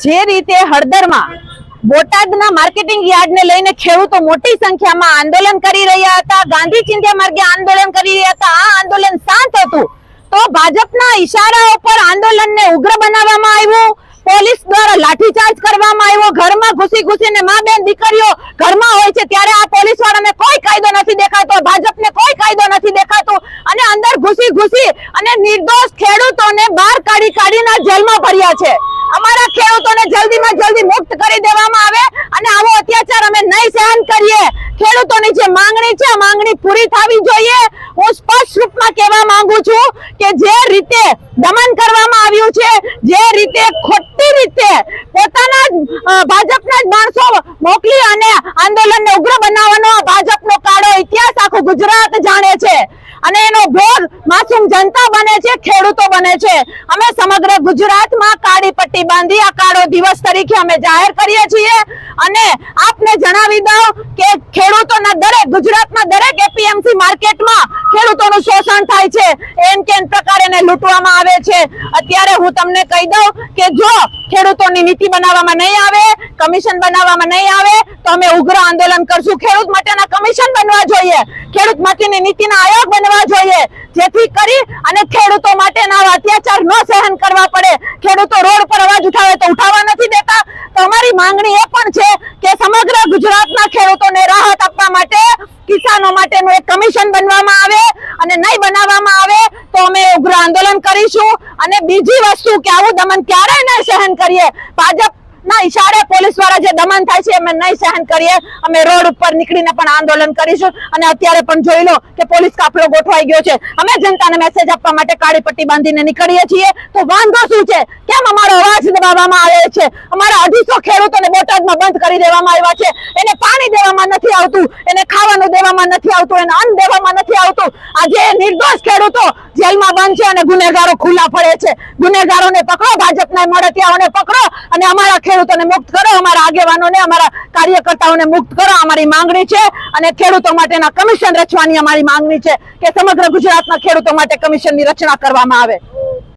જે રીતે હળદરમાં બોટાદના માર્કેટિંગ યાર્ડને લઈને ખેડૂતો મોટી સંખ્યામાં આંદોલન કરી રહ્યા હતા, ગાંધી ચિંધ્યા માર્ગે આંદોલન કરી રહ્યા હતા, આ આંદોલન શાંત હતું. તો ભાજપના ઈશારા ઉપર આંદોલનને ઉગ્ર બનાવવામાં આવ્યું, પોલીસ દ્વારા લાઠીચાર્જ કરવામાં આવ્યો, ઘરમાં ઘૂસી ઘૂસીને મા બેન દીકરીઓ ઘરમાં હોય છે, ત્યારે આ પોલીસ વાળાને કોઈ કાયદો નથી દેખાતો, ભાજપને કોઈ કાયદો નથી દેખાતો, અને અંદર ઘૂસી ઘૂસી અને નિર્દોષ ખેડૂતોને બહાર કાઢી કાઢીને જેલમાં ભર્યા છે અમારા ખેડૂતોને જલ્દીમાં જલ્દી મુક્ત કરી દેવામાં આવે અને આવો અત્યાચાર અમે નહીં સહન કરીએ. ખેડૂતોની જે માંગણી છે માંગણી પૂરી થવી જોઈએ. હું સ્પષ્ટ રૂપમાં કહેવા માંગુ છું કે જે રીતે દમન કરવામાં આવ્યું છે, જે રીતે ખોટી રીતે પોતાના ભાજપના જ માણસો મોકલી અને આંદોલનને ઉગ્ર બનાવવાનો ભાજપનો કાળો ઇતિહાસ આખો ગુજરાત જાણે છે. અને એનો ભોગ માસૂમ જનતા બને છે, ખેડૂતો બને છે. અમે સમગ્ર ગુજરાતમાં કાળી પટ્ટી બાંધી આ કાળો દિવસ તરીકે અમે જાહેર કરીએ છીએ અને આપને જણાવી દઉં કે ખેડૂતોના દરેક ગુજરાતમાં દરેક એપીએમસી માર્કેટમાં ખેડૂતોનું શોષણ થાય છે. એમ કેમ પ્રકારે લૂંટવામાં આવે છે? અત્યારે હું તમને કહી દઉં કે જો ખેડૂતોની નીતિ બનાવવામાં નહીં આવે, કમિશન બનાવવામાં નહીં આવે, તો અમે ઉગ્ર આંદોલન કરશું. ખેડૂત માટેના કમિશન બનવા જોઈએ. ખેડૂત માટેની નીતિના આયોગ બનવા જોઈએ. જેથી કરી અને ખેડૂતો માટેના અત્યાચાર ન સહન કરવા પડે. ખેડૂતો રોડ પર અવાજ ઉઠાવે તો ઉઠાવવા નથી દેતા તો અમારી માંગણી એ પણ છે કે સમગ્ર ગુજરાતના ખેડૂતોને રાહત આપવા માટે કિસાનો માટેનું એક કમિશન બનવામાં આવે અને નહીં બનાવવામાં આવે તો અમે ઉગ્ર આંદોલન કરીશું. અને બીજી વસ્તુ કે આવું દમન ક્યારેય ન સહન કરીએ. ભાજપ ના ઇશારે પોલીસવાળા જે દમન થાય છે અમે નહીં સહન કરીએ. અમે રોડ ઉપર નીકળીને પણ આંદોલન કરીશું. અને અત્યારે પણ જોઈ લો કે પોલીસ કાફલો ગોઠવાઈ ગયો છે. અમે જનતાને મેસેજ આપવા માટે કાળી પટ્ટી બાંધીને નીકળીએ છીએ. તો વાંધો શું છે? કેમ અમારો અવાજ દબાવવામાં આવે છે? અમારા અઢીસો ખેડૂતોને બોટાદમાં બંધ કરી દેવામાં આવ્યા છે. એને પાણી દેવામાં નથી આવતું, એને ખાવાનું દેવામાં નથી આવતું, એને અન્ન દેવામાં નથી આવતું. આજે નિર્દોષ ખેડૂતો જેલમાં બંધ છે અને ગુનેગારો ખુલ્લા પડે છે. ગુનેગારોને પકડો, ભાજપના મળતિયાઓને પકડો અને અમારા ખેડૂતોને મુક્ત કરો, અમારા આગેવાનોને, અમારા કાર્યકર્તાઓને મુક્ત કરો, અમારી માંગણી છે અને ખેડૂતો માટેના કમિશન રચવાની અમારી માંગણી છે કે સમગ્ર ગુજરાતના ખેડૂતો માટે કમિશનની રચના કરવામાં આવે.